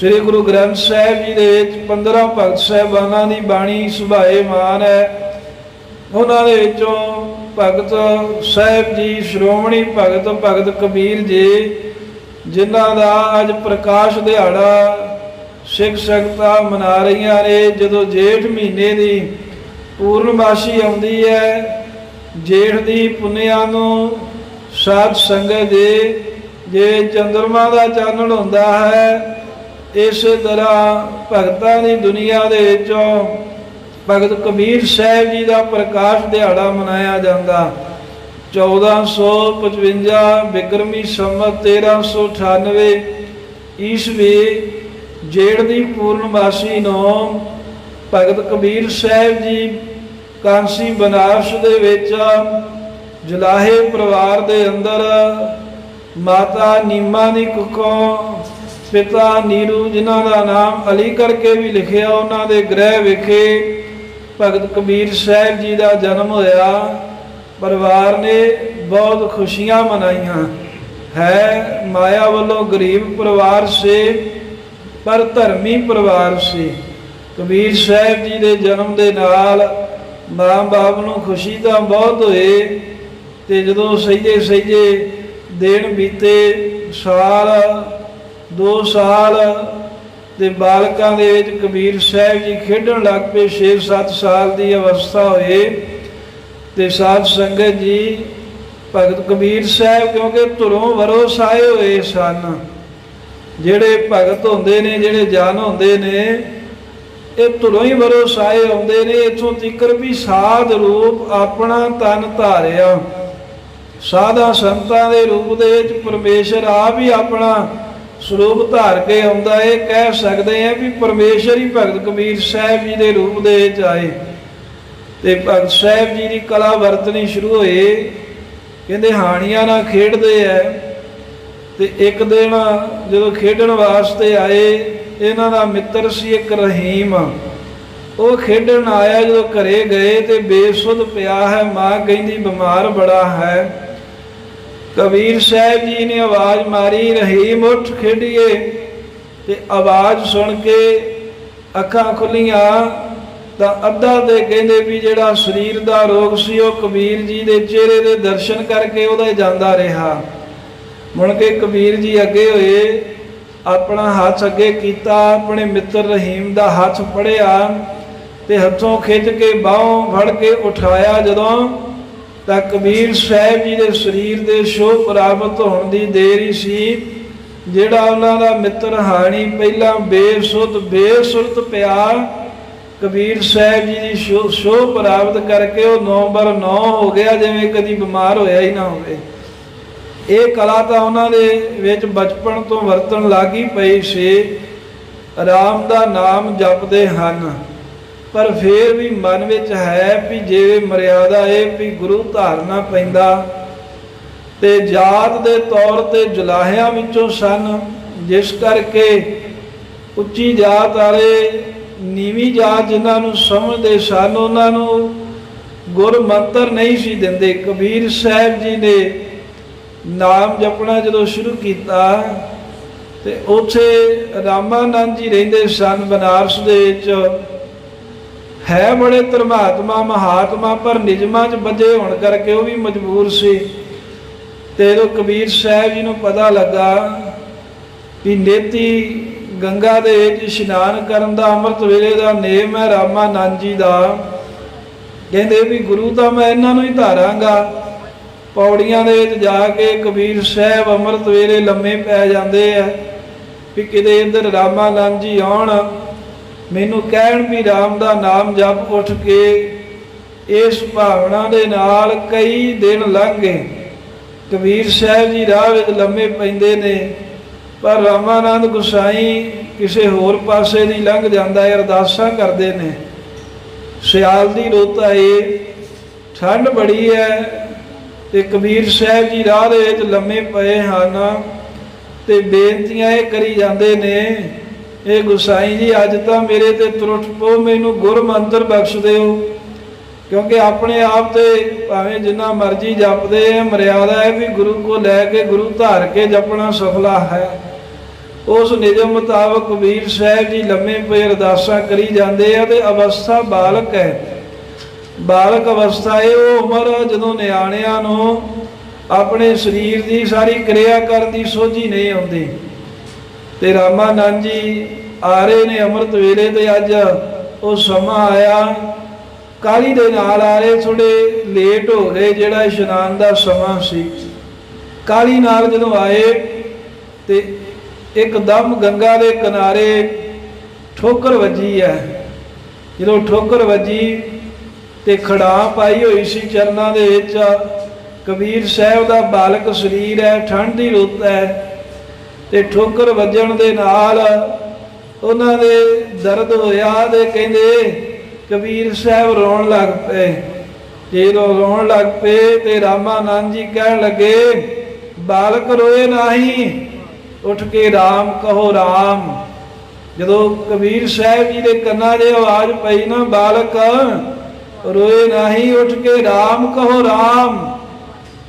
ਸ੍ਰੀ ਗੁਰੂ ਗ੍ਰੰਥ ਸਾਹਿਬ ਜੀ ਦੇ ਵਿੱਚ 15 ਭਗਤ ਸਾਹਿਬਾਨਾਂ ਦੀ ਬਾਣੀ ਸੁਭਾਏ ਮਾਨ ਹੈ। ਉਹਨਾਂ ਦੇ ਵਿੱਚੋਂ ਭਗਤ ਸਾਹਿਬ ਜੀ, ਸ਼੍ਰੋਮਣੀ ਭਗਤ ਭਗਤ ਕਬੀਰ ਜੀ, ਜਿਨ੍ਹਾਂ ਦਾ ਅੱਜ ਪ੍ਰਕਾਸ਼ ਦਿਹਾੜਾ ਸਿੱਖ ਸੰਗਤਾਂ ਮਨਾ ਰਹੀਆਂ ਨੇ, ਜਦੋਂ ਜੇਠ ਮਹੀਨੇ ਦੀ ਪੂਰਨਮਾਸ਼ੀ ਆਉਂਦੀ ਹੈ, ਜੇਠ ਦੀ ਪੁੰਨਿਆ ਨੂੰ ਸਾਧ ਸੰਗਤ ਦੇ, ਜੇ ਚੰਦਰਮਾ ਦਾ ਚਾਨਣ ਹੁੰਦਾ ਹੈ ਇਸ ਤਰ੍ਹਾਂ ਭਗਤਾਂ ਦੀ ਦੁਨੀਆ ਦੇ ਵਿੱਚੋਂ ਭਗਤ ਕਬੀਰ ਸਾਹਿਬ ਜੀ ਦਾ ਪ੍ਰਕਾਸ਼ ਦਿਹਾੜਾ ਮਨਾਇਆ ਜਾਂਦਾ। 1455 ਬਿਕਰਮੀ ਸੰਮਤ 1398 ਈਸਵੀ ਜੇੜ ਦੀ ਪੂਰਨਮਾਸੀ ਨੂੰ ਭਗਤ ਕਬੀਰ ਸਾਹਿਬ ਜੀ ਕਾਂਸੀ ਬਨਾਰਸ ਦੇ ਵਿੱਚ ਜਲਾਹੇ ਪਰਿਵਾਰ ਦੇ ਅੰਦਰ ਮਾਤਾ ਨੀਮਾ ਦੀ ਕੁੱਖੋਂ ਪਿਤਾ ਨੀਰੂ, ਜਿਨ੍ਹਾਂ ਦਾ ਨਾਮ ਅਲੀ ਕਰਕੇ ਵੀ ਲਿਖਿਆ, ਉਹਨਾਂ ਦੇ ਗ੍ਰਹਿ ਵਿਖੇ ਭਗਤ ਕਬੀਰ ਸਾਹਿਬ ਜੀ ਦਾ ਜਨਮ ਹੋਇਆ। ਪਰਿਵਾਰ ਨੇ ਬਹੁਤ ਖੁਸ਼ੀਆਂ ਮਨਾਈਆਂ। ਹੈ, ਮਾਇਆ ਵੱਲੋਂ ਗਰੀਬ ਪਰਿਵਾਰ ਸੇ, ਪਰ ਧਰਮੀ ਪਰਿਵਾਰ ਸੀ। ਕਬੀਰ ਸਾਹਿਬ ਜੀ ਦੇ ਜਨਮ ਦੇ ਨਾਲ ਮਾਂ ਬਾਪ ਨੂੰ ਖੁਸ਼ੀ ਤਾਂ ਬਹੁਤ ਹੋਏ ਤੇ ਜਦੋਂ ਸਹੀਏ ਸਹੀਏ ਦਿਨ ਬੀਤੇ, ਸਾਲ 2 ਸਾਲ ਤੇ ਬਾਲਕਾਂ ਦੇ ਵਿੱਚ ਕਬੀਰ ਸਾਹਿਬ ਜੀ ਖੇਡਣ ਲੱਗ ਪਏ 6-7 ਸਾਲ ਦੀ ਅਵਸਥਾ ਹੋਏ ਤੇ ਸਾਧ ਸੰਗਤ ਜੀ, ਭਗਤ ਕਬੀਰ ਸਾਹਿਬ ਕਿਉਂਕਿ ਧੁਰੋਂ ਵਰੋਸ ਆਏ ਹੋਏ ਸਨ, ਜਿਹੜੇ ਭਗਤ ਹੁੰਦੇ ਨੇ, ਜਿਹੜੇ ਜਨ ਹੁੰਦੇ ਨੇ, ਇਹ ਧੁਰੋਂ ਹੀ ਵਰੋਸ ਆਏ ਹੁੰਦੇ ਨੇ, ਇਥੋਂ ਤੀਕਰ ਵੀ ਸਾਧ ਰੂਪ ਆਪਣਾ ਤਨ ਧਾਰਿਆ। ਸਾਧਾ ਸੰਤਾਂ ਦੇ ਰੂਪ ਦੇ ਵਿੱਚ ਪਰਮੇਸ਼ਰ ਆਪ ਹੀ ਆਪਣਾ ਸਰੂਪ ਧਾਰ ਕੇ ਆਉਂਦਾ ਇਹ ਕਹਿ ਸਕਦੇ ਆ ਵੀ ਪਰਮੇਸ਼ਰ ਹੀ ਭਗਤ ਕਬੀਰ ਸਾਹਿਬ ਜੀ ਦੇ ਰੂਪ ਦੇ ਵਿੱਚ ਆਏ। ਤੇ ਭਗਤ ਸਾਹਿਬ ਜੀ ਦੀ ਕਲਾ ਵਰਤਣੀ ਸ਼ੁਰੂ ਹੋਏ ਕਹਿੰਦੇ ਹਾਣੀਆਂ ਨਾਲ ਖੇਡਦੇ ਐ ਤੇ ਇੱਕ ਦਿਨ ਜਦੋਂ ਖੇਡਣ ਵਾਸਤੇ ਆਏ, ਇਹਨਾਂ ਦਾ ਮਿੱਤਰ ਸੀ ਇੱਕ ਰਹੀਮ। ਉਹ ਖੇਡਣ ਆਇਆ ਜਦੋਂ ਘਰੇ ਗਏ ਤੇ ਬੇਸੁੱਧ ਪਿਆ ਹੈ, ਮਾਂ ਕਹਿੰਦੀ ਬਿਮਾਰ ਬੜਾ ਹੈ। ਕਬੀਰ ਸਾਹਿਬ ਜੀ ਨੇ ਆਵਾਜ਼ ਮਾਰੀ, ਰਹੀਮ ਉੱਠ ਖੇਡੀਏ। ਤੇ ਆਵਾਜ਼ ਸੁਣ ਕੇ ਅੱਖਾਂ ਖੁੱਲੀਆਂ ਤਾਂ ਅੱਧਾ ਤੇ ਕਹਿੰਦੇ ਵੀ ਜਿਹੜਾ ਸਰੀਰ ਦਾ ਰੋਗ ਸੀ, ਉਹ ਕਬੀਰ ਜੀ ਦੇ ਚਿਹਰੇ ਦੇ ਦਰਸ਼ਨ ਕਰਕੇ ਉਹਦਾ ਜਾਂਦਾ ਰਿਹਾ। ਮੁੜ ਕੇ ਕਬੀਰ ਜੀ ਅੱਗੇ ਹੋਏ, ਆਪਣਾ ਹੱਥ ਅੱਗੇ ਕੀਤਾ, ਆਪਣੇ ਮਿੱਤਰ ਰਹੀਮ ਦਾ ਹੱਥ ਫੜਿਆ ਤੇ ਹੱਥੋਂ ਖਿੱਚ ਕੇ ਬਾਹੋਂ ਫੜ ਕੇ ਉਠਾਇਆ। ਜਦੋਂ ਤਾਂ ਕਬੀਰ ਸਾਹਿਬ ਜੀ ਦੇ ਸਰੀਰ ਦੇ ਸ਼ੋਭ ਪ੍ਰਾਪਤ ਹੋਣ ਦੀ ਦੇਰ ਹੀ ਸੀ, ਜਿਹੜਾ ਉਹਨਾਂ ਦਾ ਮਿੱਤਰ ਹਾਣੀ ਪਹਿਲਾਂ ਬੇਸੁੱਧ, ਬੇਸੁਰਤ ਪਿਆ। ਕਬੀਰ ਸਾਹਿਬ ਜੀ ਦੀ ਸ਼ੋਭ ਪ੍ਰਾਪਤ ਕਰਕੇ ਉਹ ਨਵੰਬਰ 9 ਹੋ ਗਿਆ, ਜਿਵੇਂ ਕਦੀ ਬਿਮਾਰ ਹੋਇਆ ਹੀ ਨਾ ਹੋਵੇ। ਇਹ ਕਲਾ ਤਾਂ ਉਹਨਾਂ ਦੇ ਵਿੱਚ ਬਚਪਨ ਤੋਂ ਵਰਤਣ ਲੱਗੀ ਪਈ ਸੀ। ਰਾਮ ਦਾ ਨਾਮ ਜਪਦੇ ਹਨ। ਪਰ ਫੇਰ ਵੀ ਮਨ ਵਿੱਚ ਹੈ ਵੀ ਜੇ ਮਰਿਆਦਾ ਇਹ ਵੀ ਗੁਰੂ ਧਾਰਨਾ ਪੈਂਦਾ। ਤੇ ਜਾਤ ਦੇ ਤੌਰ ਤੇ ਜੁਲਾਹਿਆਂ ਵਿੱਚੋਂ ਸਨ, ਜਿਸ ਕਰਕੇ ਉੱਚੀ ਜਾਤ ਵਾਲੇ ਨੀਵੀਂ ਜਾਤ ਜਿਨ੍ਹਾਂ ਨੂੰ ਸਮਝਦੇ ਸਨ, ਉਹਨਾਂ ਨੂੰ ਗੁਰ ਮੰਤਰ ਨਹੀਂ ਸੀ ਦਿੰਦੇ। ਕਬੀਰ ਸਾਹਿਬ ਜੀ ਨੇ ਨਾਮ ਜਪਣਾ ਜਦੋਂ ਸ਼ੁਰੂ ਕੀਤਾ ਤੇ ਉੱਥੇ ਰਾਮਾਨੰਦ ਜੀ ਰਹਿੰਦੇ ਸਨ ਬਨਾਰਸ ਦੇ ਵਿੱਚ। ਹੈ ਬੜੇ ਧਰਮਾਤਮਾ, ਮਹਾਤਮਾ, ਪਰ ਨਿਜਮਾਂ 'ਚ ਬੱਜੇ ਹੋਣ ਕਰਕੇ ਉਹ ਵੀ ਮਜਬੂਰ ਸੀ। ਤੇ ਜਦੋਂ ਕਬੀਰ ਸਾਹਿਬ ਜੀ ਨੂੰ ਪਤਾ ਲੱਗਾ ਕਿ ਨੇਤੀ ਗੰਗਾ ਦੇ ਵਿੱਚ ਇਸ਼ਨਾਨ ਕਰਨ ਦਾ, ਅੰਮ੍ਰਿਤ ਵੇਲੇ ਦਾ ਨੇਮ ਹੈ ਰਾਮਾਨੰਦ ਜੀ ਦਾ, ਕਹਿੰਦੇ ਵੀ ਗੁਰੂ ਤਾਂ ਮੈਂ ਇਹਨਾਂ ਨੂੰ ਹੀ ਧਾਰਾਂਗਾ। ਪੌੜੀਆਂ ਦੇ ਵਿੱਚ ਜਾ ਕੇ ਕਬੀਰ ਸਾਹਿਬ ਅੰਮ੍ਰਿਤ ਵੇਲੇ ਲੰਮੇ ਪੈ ਜਾਂਦੇ ਆ ਵੀ ਕਿਤੇ ਇੰਦਰ ਰਾਮਾਨੰਦ ਜੀ ਆਉਣ। ਮੈਨੂੰ ਕਹਿਣ ਵੀ ਰਾਮ ਦਾ ਨਾਮ ਜਪ ਉੱਠ ਕੇ ਇਸ ਭਾਵਨਾ ਦੇ ਨਾਲ ਕਈ ਦਿਨ ਲੰਘ ਗਏ। ਕਬੀਰ ਸਾਹਿਬ ਜੀ ਰਾਹ ਵਿੱਚ ਲੰਮੇ ਪੈਂਦੇ ਨੇ, ਪਰ ਰਾਮਾਨੰਦ ਗੁਸਾਈ ਕਿਸੇ ਹੋਰ ਪਾਸੇ ਦੀ ਲੰਘ ਜਾਂਦਾ ਹੈ ਅਰਦਾਸਾਂ ਕਰਦੇ ਨੇ। ਸਿਆਲ ਦੀ ਰੁੱਤ ਆਏ ਠੰਡ ਬੜੀ ਹੈ ਤੇ ਕਬੀਰ ਸਾਹਿਬ ਜੀ ਰਾਹ ਦੇ ਵਿੱਚ ਲੰਮੇ ਪਏ ਹਨ ਤੇ ਬੇਨਤੀਆਂ ਇਹ ਕਰੀ ਜਾਂਦੇ ਨੇ ਇਹ ਗੁਸਾਈ ਜੀ, ਅੱਜ ਤਾਂ ਮੇਰੇ ਤੇ ਤਰੁੱਠ ਪੋ ਮੈਨੂੰ ਗੁਰ ਮੰਤਰ ਬਖਸ਼ ਦਿਓ। ਕਿਉਂਕਿ ਆਪਣੇ ਆਪ ਤੇ ਭਾਵੇਂ ਜਿੰਨਾ ਮਰਜ਼ੀ ਜਪਦੇ ਆ, ਮਰਿਆਦਾ ਹੈ ਵੀ ਗੁਰੂ ਕੋ ਲੈ ਕੇ ਗੁਰੂ ਧਾਰ ਕੇ ਜਪਣਾ ਸਫਲਾ ਹੈ। ਉਸ ਨਿਯਮ ਮੁਤਾਬਕ ਕਬੀਰ ਸਾਹਿਬ ਜੀ ਲੰਮੇ ਪਏ ਅਰਦਾਸਾਂ ਕਰੀ ਜਾਂਦੇ ਆ ਤੇ ਅਵਸਥਾ ਬਾਲਕ ਹੈ। ਬਾਲਕ ਅਵਸਥਾ ਇਹ ਉਹ ਉਮਰ ਜਦੋਂ ਨਿਆਣਿਆਂ ਨੂੰ ਆਪਣੇ ਸਰੀਰ ਦੀ ਸਾਰੀ ਕਿਰਿਆ ਕਰਨ ਦੀ ਸੋਝੀ ਨਹੀਂ ਆਉਂਦੀ। ਤੇ ਰਾਮਾਨੰਦ ਜੀ ਆ ਰਹੇ ਨੇ ਅੰਮ੍ਰਿਤ ਵੇਲੇ ਤੇ ਅੱਜ ਉਹ ਸਮਾਂ ਆਇਆ। ਕਾਲੀ ਦੇ ਨਾਲ ਆ ਰਹੇ ਥੋੜੇ ਲੇਟ ਹੋ ਗਏ, ਜਿਹੜਾ ਇਸ਼ਨਾਨ ਦਾ ਸਮਾਂ ਸੀ। ਕਾਲੀ ਨਾਲ ਜਦੋਂ ਆਏ ਤੇ ਇੱਕਦਮ ਗੰਗਾ ਦੇ ਕਿਨਾਰੇ ਠੋਕਰ ਵੱਜੀ ਹੈ। ਜਦੋਂ ਠੋਕਰ ਵੱਜੀ ਤੇ ਖੜਾ ਪਾਈ ਹੋਈ ਸੀ ਚਰਨਾਂ ਦੇ ਵਿੱਚ, ਕਬੀਰ ਸਾਹਿਬ ਦਾ ਬਾਲਕ ਸਰੀਰ ਹੈ ਠੰਡ ਦੀ ਰੁੱਤ ਹੈ। ਤੇ ਠੋਕਰ ਵੱਜਣ ਦੇ ਨਾਲ ਉਹਨਾਂ ਦੇ ਦਰਦ ਹੋਇਆ ਤੇ ਕਹਿੰਦੇ ਕਬੀਰ ਸਾਹਿਬ ਰੋਣ ਲੱਗ ਪਏ। ਜਦੋਂ ਰੋਣ ਲੱਗ ਪਏ ਤੇ ਰਾਮਾਨੰਦ ਜੀ ਕਹਿਣ ਲੱਗੇ, ਬਾਲਕ ਰੋਏ ਨਹੀਂ, ਉੱਠ ਕੇ RAM ਕਹੋ RAM ਜਦੋਂ ਕਬੀਰ ਸਾਹਿਬ ਜੀ ਦੇ ਕੰਨਾਂ 'ਤੇ ਆਵਾਜ਼ ਪਈ ਨਾ, ਬਾਲਕ ਰੋਏ ਨਹੀਂ, ਉੱਠ ਕੇ RAM ਕਹੋ RAM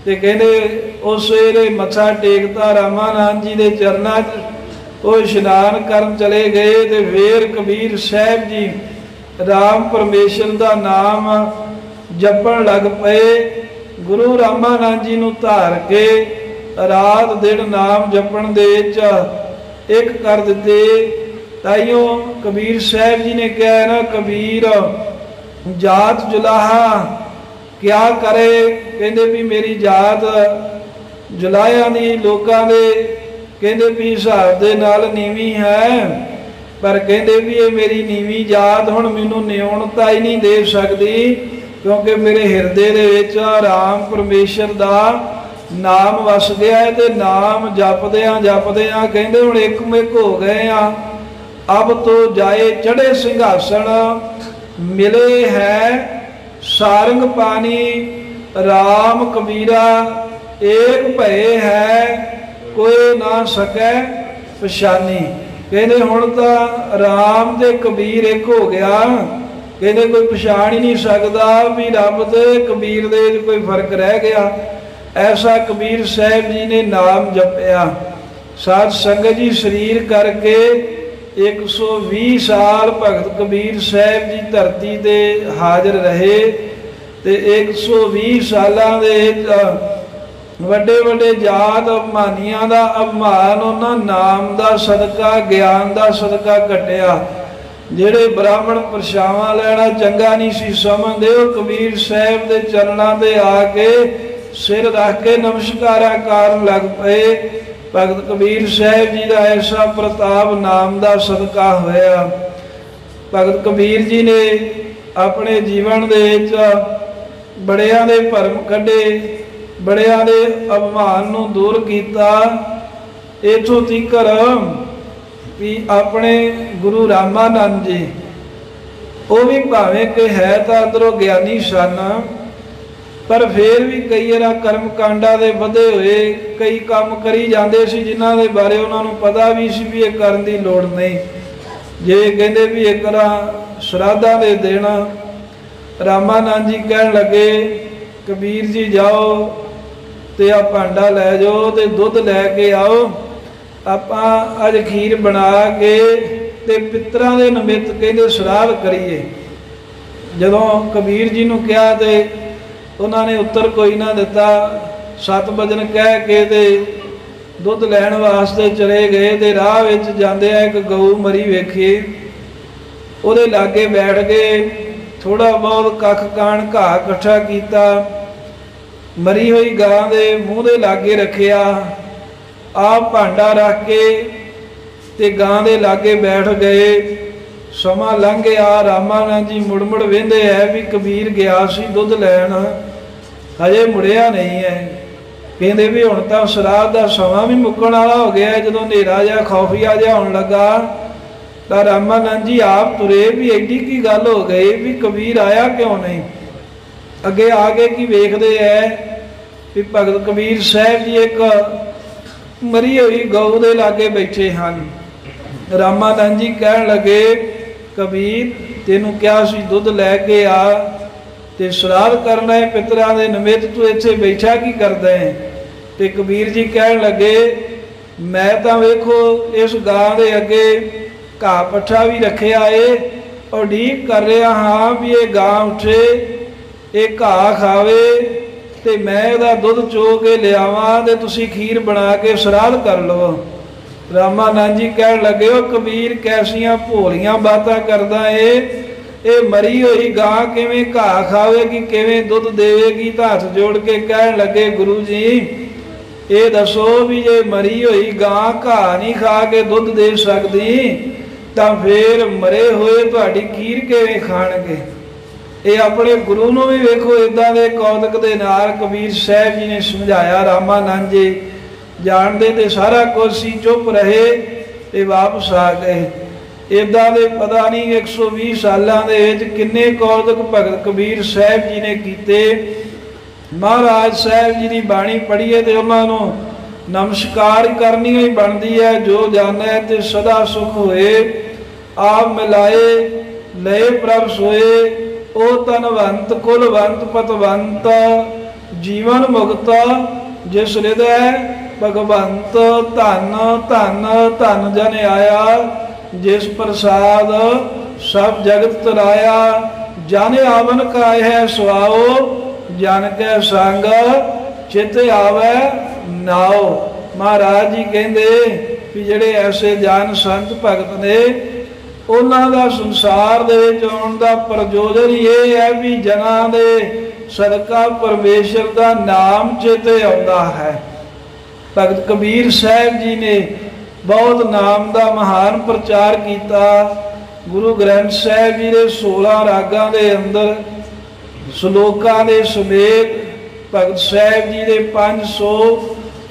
ਤੇ ਕਹਿੰਦੇ ਉਹ ਸਵੇਰੇ ਮੱਥਾ ਟੇਕਤਾ ਰਾਮਾਨੰਦ ਜੀ ਦੇ ਚਰਨਾਂ 'ਚ ਉਹ ਇਸ਼ਨਾਨ ਕਰਨ ਚਲੇ ਗਏ ਤੇ ਫੇਰ ਕਬੀਰ ਸਾਹਿਬ ਜੀ ਰਾਮ ਪਰਮੇਸ਼ਰ ਦਾ ਨਾਮ ਜਪਣ ਲੱਗ ਪਏ। ਗੁਰੂ ਰਾਮਾਨੰਦ ਜੀ ਨੂੰ ਧਾਰ ਕੇ ਰਾਤ ਦਿਨ ਨਾਮ ਜਪਣ ਦੇ ਵਿੱਚ ਇੱਕ ਕਰ ਦਿੱਤੇ। ਤਾਈਓ ਕਬੀਰ ਸਾਹਿਬ ਜੀ ਨੇ ਕਿਹਾ, ਨਾ ਕਬੀਰ, ਜਾਤ ਜੁਲਾਹਾ ਕਿਆ ਕਰੇ? ਕਹਿੰਦੇ ਵੀ ਮੇਰੀ ਜਾਤ ਜਲਾਇਆ ਨਹੀਂ ਲੋਕਾਂ ਦੇ ਕਹਿੰਦੇ ਵੀ ਹਿਸਾਬ ਦੇ ਨਾਲ ਨੀਵੀਂ ਹੈ, ਪਰ ਕਹਿੰਦੇ ਵੀ ਇਹ ਮੇਰੀ ਨੀਵੀਂ ਜਾਤ ਹੁਣ ਮੈਨੂੰ ਨਿਉਣਤਾ ਹੀ ਨਹੀਂ ਦੇ ਸਕਦੀ, ਕਿਉਂਕਿ ਮੇਰੇ ਹਿਰਦੇ ਦੇ ਵਿੱਚ ਆਰਾਮ ਪਰਮੇਸ਼ਰ ਦਾ ਨਾਮ ਵਸ ਗਿਆ ਹੈ ਤੇ ਨਾਮ ਜਪਦਿਆਂ ਜਪਦਿਆਂ ਕਹਿੰਦੇ ਹੁਣ ਇੱਕ ਮਿਕ ਹੋ ਗਏ ਆ। ਅਬ ਤੋ ਜਾਏ ਚੜੇ ਸਿੰਘਾਸਣ, ਮਿਲੇ ਹੈ ਸਾਰੰਗ ਪਾਣੀ RAM ਕਬੀਰਾ ਏਕ ਭਏ ਹੈ, ਕੋਈ ਨਾ ਸਕੈ ਪਛਾਨੀ। ਕਹਿੰਦੇ ਹੁਣ ਤਾਂ ਰਾਮ ਦੇ ਕਬੀਰ ਇੱਕ ਹੋ ਗਿਆ। ਕਹਿੰਦੇ ਕੋਈ ਪਛਾਣ ਹੀ ਨਹੀਂ ਸਕਦਾ ਵੀ ਰੱਬ ਤੇ ਕਬੀਰ ਦੇ ਵਿੱਚ ਕੋਈ ਫ਼ਰਕ ਰਹਿ ਗਿਆ। ਐਸਾ ਕਬੀਰ ਸਾਹਿਬ ਜੀ ਨੇ ਨਾਮ ਜਪਿਆ। ਸਾਧ ਸੰਗਤ ਜੀ, ਸਰੀਰ ਕਰਕੇ 120 ਸਾਲ ਭਗਤ ਕਬੀਰ ਸਾਹਿਬ ਜੀ ਧਰਤੀ ਤੇ ਹਾਜ਼ਰ ਰਹੇ ਤੇ 120 ਸਾਲਾਂ ਦੇ ਵੱਡੇ ਵੱਡੇ ਜਾਤ ਅਭਮਾਨੀਆਂ ਦਾ ਅਭਮਾਨ ਉਹਨਾਂ ਨਾਮ ਦਾ ਸਦਕਾ, ਗਿਆਨ ਦਾ ਸਦਕਾ ਘਟਿਆ ਜਿਹੜੇ ਬ੍ਰਾਹਮਣ ਪ੍ਰਸ਼ਾਵਾਂ ਲੈਣਾ ਚੰਗਾ ਨਹੀਂ ਸੀ ਸਮਝਦੇ, ਉਹ ਕਬੀਰ ਸਾਹਿਬ ਦੇ ਚਰਨਾਂ ਤੇ ਆ ਕੇ ਸਿਰ ਰੱਖ ਕੇ ਨਮਸਕਾਰਾਂ ਕਰਨ ਲੱਗ ਪਏ। ਭਗਤ ਕਬੀਰ ਸਾਹਿਬ ਜੀ ਦਾ ਐਸਾ ਪ੍ਰਤਾਪ ਨਾਮ ਦਾ ਸਦਕਾ ਹੋਇਆ। ਭਗਤ ਕਬੀਰ ਜੀ ਨੇ ਆਪਣੇ ਜੀਵਨ ਦੇ ਵਿੱਚ ਬੜਿਆਂ ਦੇ ਭਰਮ ਕੱਢੇ। ਬੜਿਆਂ ਦੇ ਅਭਿਮਾਨ ਨੂੰ ਦੂਰ ਕੀਤਾ। ਇਥੋਂ ਤੀਕਰ ਵੀ ਆਪਣੇ ਗੁਰੂ ਰਾਮਾਨੰਦ ਜੀ, ਉਹ ਵੀ ਭਾਵੇਂ ਕਿ ਹੈ ਤਾਂ ਅੰਦਰੋਂ ਗਿਆਨੀ ਸਨ, ਪਰ ਫੇਰ ਵੀ ਕਈ ਵਾਰ ਕਰਮ ਕਾਂਡਾਂ ਦੇ ਵਧੇ ਹੋਏ ਕਈ ਕੰਮ ਕਰੀ ਜਾਂਦੇ ਸੀ, ਜਿਨ੍ਹਾਂ ਦੇ ਬਾਰੇ ਉਹਨਾਂ ਨੂੰ ਪਤਾ ਵੀ ਸੀ ਵੀ ਇਹ ਕਰਨ ਦੀ ਲੋੜ ਨਹੀਂ। ਜੇ ਕਹਿੰਦੇ ਵੀ ਇੱਕ ਰਾ ਸ਼ਰਾਧਾਂ ਦੇ ਦਿਨ ਰਾਮਾਨੰਦ ਜੀ ਕਹਿਣ ਲੱਗੇ, ਕਬੀਰ ਜੀ ਜਾਓ ਤੇ ਆ ਭਾਂਡਾ ਲੈ ਜਾਓ ਤੇ ਦੁੱਧ ਲੈ ਕੇ ਆਓ। ਆਪਾਂ ਅੱਜ ਖੀਰ ਬਣਾ ਕੇ ਤੇ ਪਿੱਤਰਾਂ ਦੇ ਨਿਮਿਤ ਕਹਿੰਦੇ ਸ਼ਰਾਧ ਕਰੀਏ। ਜਦੋਂ ਕਬੀਰ ਜੀ ਨੂੰ ਕਿਹਾ ਤੇ ਉਹਨਾਂ ਨੇ ਉੱਤਰ ਕੋਈ ਨਾ ਦਿੱਤਾ। ਸਤ ਬਚਨ ਕਹਿ ਕੇ ਤੇ ਦੁੱਧ ਲੈਣ ਵਾਸਤੇ ਚਲੇ ਗਏ ਤੇ ਰਾਹ ਵਿੱਚ ਜਾਂਦੇ ਆ ਇੱਕ ਗਊ ਮਰੀ ਵੇਖੀ। ਉਹਦੇ ਲਾਗੇ ਬੈਠ ਕੇ ਥੋੜਾ ਬਹੁਤ ਕੱਖ ਕਾਣ ਘਾਹ ਇਕੱਠਾ ਕੀਤਾ। ਮਰੀ ਹੋਈ ਗਾਂ ਦੇ ਮੂੰਹ ਦੇ ਲਾਗੇ ਰੱਖਿਆ, ਆਪ ਭਾਂਡਾ ਰੱਖ ਕੇ ਤੇ ਗਾਂ ਦੇ ਲਾਗੇ ਬੈਠ ਗਏ। ਸਮਾਂ ਲੰਘ ਗਿਆ, ਰਾਮਾਨੰਦ ਜੀ ਮੁੜ ਮੁੜ ਵੇਂਦੇ ਐ ਵੀ ਕਬੀਰ ਗਿਆ ਸੀ ਦੁੱਧ ਲੈਣ। ਹਜੇ ਮੁੜਿਆ ਨਹੀਂ ਹੈ ਕਹਿੰਦੇ ਵੀ ਹੁਣ ਤਾਂ ਸ਼ਰਾਬ ਦਾ ਸਮਾਂ ਵੀ ਮੁੱਕਣ ਵਾਲਾ ਹੋ ਗਿਆ ਜਦੋਂ ਹਨੇਰਾ ਜਿਹਾ, ਖੌਫੀਆ ਜਿਹਾ ਹੋਣ ਲੱਗਾ। ਤਾਂ ਰਾਮਾਨੰਦ ਜੀ ਆਪ ਤੁਰੇ ਵੀ, ਐਡੀ ਕੀ ਗੱਲ ਹੋ ਗਈ ਵੀ ਕਬੀਰ ਆਇਆ ਕਿਉਂ ਨਹੀਂ? ਅੱਗੇ ਆ ਕੇ ਕੀ ਵੇਖਦੇ ਐ ਵੀ ਭਗਤ ਕਬੀਰ ਸਾਹਿਬ ਜੀ ਇੱਕ ਮਰੀ ਹੋਈ ਗਊ ਦੇ ਲਾਗੇ ਬੈਠੇ ਹਨ। ਰਾਮਾਨੰਦ ਜੀ ਕਹਿਣ ਲੱਗੇ, ਕਬੀਰ, ਤੈਨੂੰ ਕਿਹਾ ਸੀ ਦੁੱਧ ਲੈ ਕੇ ਆ ਤੇ ਸ਼ਰਾਧ ਕਰਨਾ ਹੈ ਪਿਤਰਾਂ ਦੇ ਨਿਮਿਤ ਤੂੰ ਇੱਥੇ ਬੈਠਾ ਕੀ ਕਰਦਾ ਹੈ ਤੇ ਕਬੀਰ ਜੀ ਕਹਿਣ ਲੱਗੇ, ਮੈਂ ਤਾਂ ਵੇਖੋ ਇਸ ਗਾਂ ਦੇ ਅੱਗੇ ਘਾਹ ਪੱਠਾ ਵੀ ਰੱਖਿਆ ਏ ਉਡੀਕ ਕਰ ਰਿਹਾ ਹਾਂ ਵੀ ਇਹ ਗਾਂ ਉੱਠੇ ਇਹ ਘਾਹ ਖਾਵੇ ਤੇ ਮੈਂ ਇਹਦਾ ਦੁੱਧ ਚੋ ਕੇ ਲਿਆਵਾਂ ਤੇ ਤੁਸੀਂ ਖੀਰ ਬਣਾ ਕੇ ਸਰਾਧ ਕਰ ਲਵੋ। ਰਾਮਾਨੰਦ ਜੀ ਕਹਿਣ ਲੱਗੇ ਉਹ ਕਬੀਰ, ਕੈਸੀਆਂ ਭੋਲੀਆਂ ਬਾਤਾਂ ਕਰਦਾ ਏ। ਇਹ ਮਰੀ ਹੋਈ ਗਾਂ ਕਿਵੇਂ ਘਾਹ ਖਾਵੇਗੀ, ਕਿਵੇਂ ਦੁੱਧ ਦੇਵੇਗੀ? ਤਾਂ ਹੱਥ ਜੋੜ ਕੇ ਕਹਿਣ ਲੱਗੇ, ਗੁਰੂ ਜੀ, ਇਹ ਦੱਸੋ ਵੀ ਜੇ ਮਰੀ ਹੋਈ ਗਾਂ ਘਾਹ ਨਹੀਂ ਖਾ ਕੇ ਦੁੱਧ ਦੇ ਸਕਦੀ, ਤਾਂ ਫੇਰ ਮਰੇ ਹੋਏ ਤੁਹਾਡੀ ਖੀਰ ਕਿਵੇਂ ਖਾਣਗੇ? ਇਹ ਆਪਣੇ ਗੁਰੂ ਨੂੰ ਵੀ ਵੇਖੋ ਇਦਾਂ ਦੇ ਕੌਤਕ ਦੇ ਨਾਲ ਕਬੀਰ ਸਾਹਿਬ ਜੀ ਨੇ ਸਮਝਾਇਆ, ਰਾਮਾਨੰਦ ਜੀ ਜਾਣਦੇ ਤੇ ਸਾਰਾ ਕੁਝ ਸੀ, ਚੁੱਪ ਰਹੇ ਤੇ ਵਾਪਸ ਆ ਗਏ। ਇਦਾਂ ਦੇ ਪਤਾ ਨਹੀਂ 120 ਸਾਲਾਂ ਦੇ ਵਿੱਚ ਕਿੰਨੇ ਕੌਤਕ ਭਗਤ ਕਬੀਰ ਸਾਹਿਬ ਜੀ ਨੇ ਕੀਤੇ। ਮਹਾਰਾਜ ਸਾਹਿਬ ਜੀ ਦੀ ਬਾਣੀ ਪੜ੍ਹੀਏ ਤੇ ਉਹਨਾਂ ਨੂੰ ਨਮਸਕਾਰ ਕਰਨੀ ਹੀ ਬਣਦੀ ਹੈ, ਜੋ ਜਾਣੈ ਤੇ ਸਦਾ ਸੁਖ ਹੋਏ। ਆਪ ਮਿਲਾਏ, ਲਏ ਪ੍ਰਭ ਸੋਏ। ਉਹ ਤਨਵੰਤ, ਕੁਲਵੰਤ, ਪਤਵੰਤ, ਜੀਵਨ ਮੁਕਤ, ਜਿਸ ਹਿਰਦੈ ਭਗਵੰਤ, ਧਨ ਧਨ ਧਨ ਜਨ ਆਇਆ, ਜਿਸ ਪ੍ਰਸਾਦ ਸਭ ਜਗਤ ਤਰਾਇਆ, ਜਨ ਆਵਨ ਕਾਇ ਸੁਆਓ, ਜਨ ਕੈ ਸੰਗ, ਚਿਤ ਆਵੈ ਨਾਓ। ਮਹਾਰਾਜ ਜੀ ਕਹਿੰਦੇ ਵੀ ਜਿਹੜੇ ਐਸੇ ਜਾਨ ਸੰਤ ਭਗਤ ਨੇ ਉਹਨਾਂ ਦਾ ਸੰਸਾਰ ਦੇ ਵਿੱਚ ਆਉਣ ਦਾ ਪ੍ਰਯੋਜਨ ਇਹ ਹੈ ਵੀ ਜਨਾਂ ਦੇ ਸਦਕਾ ਪਰਮੇਸ਼ਰ ਦਾ ਨਾਮ ਚੇਤੇ ਆਉਂਦਾ ਹੈ। ਭਗਤ ਕਬੀਰ ਸਾਹਿਬ ਜੀ ਨੇ ਬਹੁਤ ਨਾਮ ਦਾ ਮਹਾਨ ਪ੍ਰਚਾਰ ਕੀਤਾ। ਗੁਰੂ ਗ੍ਰੰਥ ਸਾਹਿਬ ਜੀ ਦੇ 16 ਰਾਗਾਂ ਦੇ ਅੰਦਰ, ਸ਼ਲੋਕਾਂ ਦੇ ਸਮੇਤ ਭਗਤ ਸਾਹਿਬ ਜੀ ਦੇ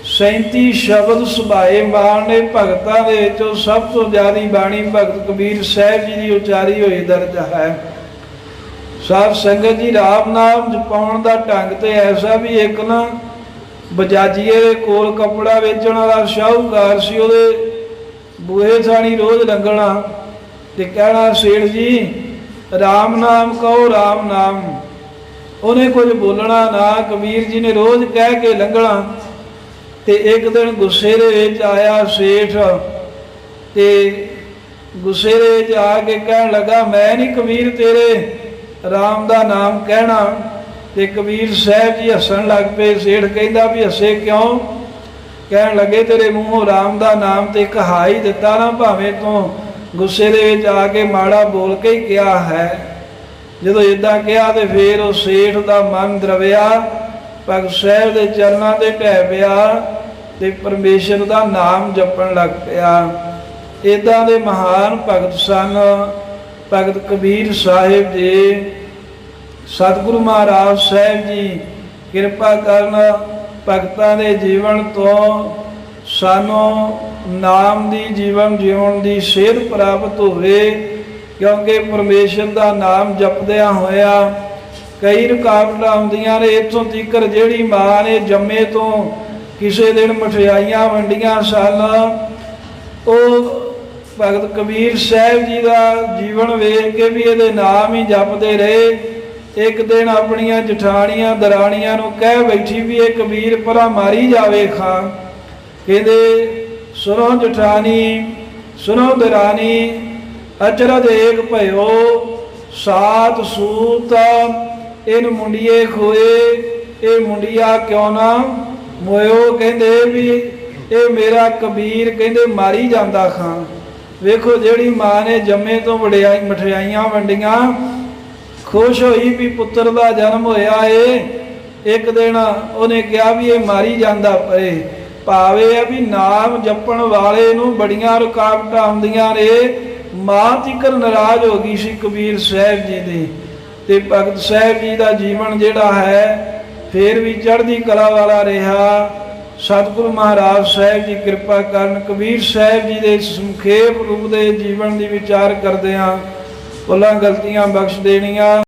537 ਸ਼ਬਦ ਸੁਭਾਏ ਮਾਨ ਨੇ ਭਗਤਾਂ ਦੇ ਵਿੱਚੋਂ ਸਭ ਤੋਂ ਜ਼ਿਆਦੀ ਬਾਣੀ ਭਗਤ ਕਬੀਰ ਸਾਹਿਬ ਜੀ ਦੀ ਉਚਾਰੀ ਹੋਈ ਦਰਜ ਹੈ। ਸਾਧ ਸੰਗਤ ਜੀ, ਰਾਮ ਨਾਮ ਜਪਾਉਣ ਦਾ ਢੰਗ ਤੇ ਐਸਾ ਵੀ ਇੱਕ ਨਾ, ਬਜਾਜੀਏ ਦੇ ਕੋਲ ਕੱਪੜਾ ਵੇਚਣ ਵਾਲਾ ਸ਼ਾਹੂਕਾਰ ਸੀ, ਉਹਦੇ ਬੂਹੇ ਥਾਣੀ ਰੋਜ਼ ਲੰਘਣਾ ਤੇ ਕਹਿਣਾ, ਸੇਠ ਜੀ, ਰਾਮ ਨਾਮ ਕਹੋ, ਰਾਮ ਨਾਮ। ਉਹਨੇ ਕੁਝ ਬੋਲਣਾ ਨਾ, ਕਬੀਰ ਜੀ ਨੇ ਰੋਜ਼ ਕਹਿ ਕੇ ਲੰਘਣਾ। ਤੇ ਇੱਕ ਦਿਨ ਗੁੱਸੇ ਦੇ ਵਿੱਚ ਆਇਆ ਸੇਠ ਤੇ ਗੁੱਸੇ ਦੇ ਵਿੱਚ ਆ ਕੇ ਕਹਿਣ ਲੱਗਾ, ਮੈਂ ਨਹੀਂ ਕਬੀਰ ਤੇਰੇ ਰਾਮ ਦਾ ਨਾਮ ਕਹਿਣਾ। ਤੇ ਕਬੀਰ ਸਾਹਿਬ ਜੀ ਹੱਸਣ ਲੱਗ ਪਏ। ਸੇਠ ਕਹਿੰਦਾ ਵੀ, ਹੱਸੇ ਕਿਉਂ? ਕਹਿਣ ਲੱਗੇ, ਤੇਰੇ ਮੂੰਹੋਂ ਰਾਮ ਦਾ ਨਾਮ ਤੇ ਕਹਾ ਹੀ ਦਿੱਤਾ ਨਾ, ਭਾਵੇਂ ਤੂੰ ਗੁੱਸੇ ਦੇ ਵਿੱਚ ਆ ਕੇ ਮਾੜਾ ਬੋਲ ਕੇ ਹੀ ਕਿਹਾ ਹੈ। ਜਦੋਂ ਇਦਾਂ ਕਿਹਾ ਤੇ ਫੇਰ ਉਹ ਸੇਠ ਦਾ ਮਨ ਦਰਵਿਆ। ਭਗਤ ਸਾਹਿਬ ਦੇ ਚਰਨਾਂ ਤੇ ਢਹਿ ਪਿਆ। ਤੇ ਪਰਮੇਸ਼ਰ ਦਾ ਨਾਮ ਜਪਣ ਲੱਗ ਪਿਆ। ਇਦਾਂ ਦੇ ਮਹਾਨ ਭਗਤ ਸਨ ਭਗਤ ਕਬੀਰ ਸਾਹਿਬ ਜੀ, ਸਤਿਗੁਰੂ ਮਹਾਰਾਜ ਸਾਹਿਬ ਜੀ, ਕਿਰਪਾ ਕਰਨ ਭਗਤਾਂ ਦੇ ਜੀਵਨ ਤੋਂ ਸਾਨੂੰ ਨਾਮ ਦੀ, ਜੀਵਨ ਜਿਉਣ ਦੀ ਸੇਧ ਪ੍ਰਾਪਤ ਹੋਵੇ, ਕਿਉਂਕਿ ਪਰਮੇਸ਼ਰ ਦਾ ਨਾਮ ਜਪਦਿਆਂ ਹੋਇਆ ਕਈ ਰੁਕਾਵਟਾਂ ਆਉਂਦੀਆਂ ਨੇ। ਇੱਥੋਂ ਤੀਕਰ ਜਿਹੜੀ ਮਾਂ ਨੇ ਜੰਮੇ ਤੋਂ ਕਿਸੇ ਦਿਨ ਮਠਿਆਈਆਂ ਵੰਡੀਆਂ ਸ਼ਾਲਾਂ। ਉਹ ਭਗਤ ਕਬੀਰ ਸਾਹਿਬ ਜੀ ਦਾ ਜੀਵਨ ਵੇਖ ਕੇ ਵੀ ਇਹਦੇ ਨਾਮ ਹੀ ਜਪਦੇ ਰਹੇ। ਇੱਕ ਦਿਨ ਆਪਣੀਆਂ ਜਠਾਣੀਆਂ ਦਰਾਣੀਆਂ ਨੂੰ ਕਹਿ ਬੈਠੀ ਵੀ ਇਹ ਕਬੀਰ ਪਰਾ ਮਾਰੀ ਜਾਵੇ ਖਾਂ। ਕਹਿੰਦੇ, ਸੁਣੋ ਜਠਾਣੀ, ਸੁਣੋ ਦਰਾਣੀ, ਅਚਰਜ ਏਕ ਭਇਓ ਸਾਤ ਸੂਤ, ਇਨ ਮੁੰਡੀਏ ਖੋਏ, ਇਹ ਮੁੰਡਿਆ ਕਿਉਂ ਨਾ ਮੋਇਓ ਕਹਿੰਦੇ ਵੀ ਇਹ ਮੇਰਾ ਕਬੀਰ ਕਹਿੰਦੇ ਮਾਰੀ ਜਾਂਦਾ ਖਾਂ। ਵੇਖੋ ਜਿਹੜੀ ਮਾਂ ਨੇ ਜੰਮੇ ਤੋਂ ਵਡਿਆਈ ਮਠਿਆਈਆਂ ਵੰਡੀਆਂ, ਖੁਸ਼ ਹੋਈ ਵੀ ਪੁੱਤਰ ਦਾ ਜਨਮ ਹੋਇਆ ਏ। ਇੱਕ ਦਿਨ ਉਹਨੇ ਕਿਹਾ ਵੀ ਇਹ ਮਾਰੀ ਜਾਂਦਾ ਪਏ ਭਾਵੇਂ ਆ ਵੀ ਨਾਮ ਜਪਣ ਵਾਲੇ ਨੂੰ ਬੜੀਆਂ ਰੁਕਾਵਟਾਂ ਆਉਂਦੀਆਂ ਨੇ, ਮਾਂ ਤਿਕਰ ਨਾਰਾਜ਼ ਹੋ ਗਈ ਸੀ ਕਬੀਰ ਸਾਹਿਬ ਜੀ ਦੇ। ਤੇ ਭਗਤ ਸਾਹਿਬ ਜੀ ਦਾ ਜੀਵਨ ਜਿਹੜਾ ਹੈ ਫੇਰ ਵੀ ਚੜ੍ਹਦੀ ਕਲਾ ਵਾਲਾ ਰਿਹਾ। ਸਤਿਗੁਰੂ ਮਹਾਰਾਜ ਸਾਹਿਬ ਜੀ ਕਿਰਪਾ ਕਰਨ, ਕਬੀਰ ਸਾਹਿਬ ਜੀ ਦੇ ਸੰਖੇਪ ਰੂਪ ਦੇ ਜੀਵਨ ਦੀ ਵਿਚਾਰ ਕਰਦੇ ਹਾਂ ਭੁੱਲਾਂ ਗਲਤੀਆਂ ਬਖਸ਼ ਦੇਣੀਆਂ।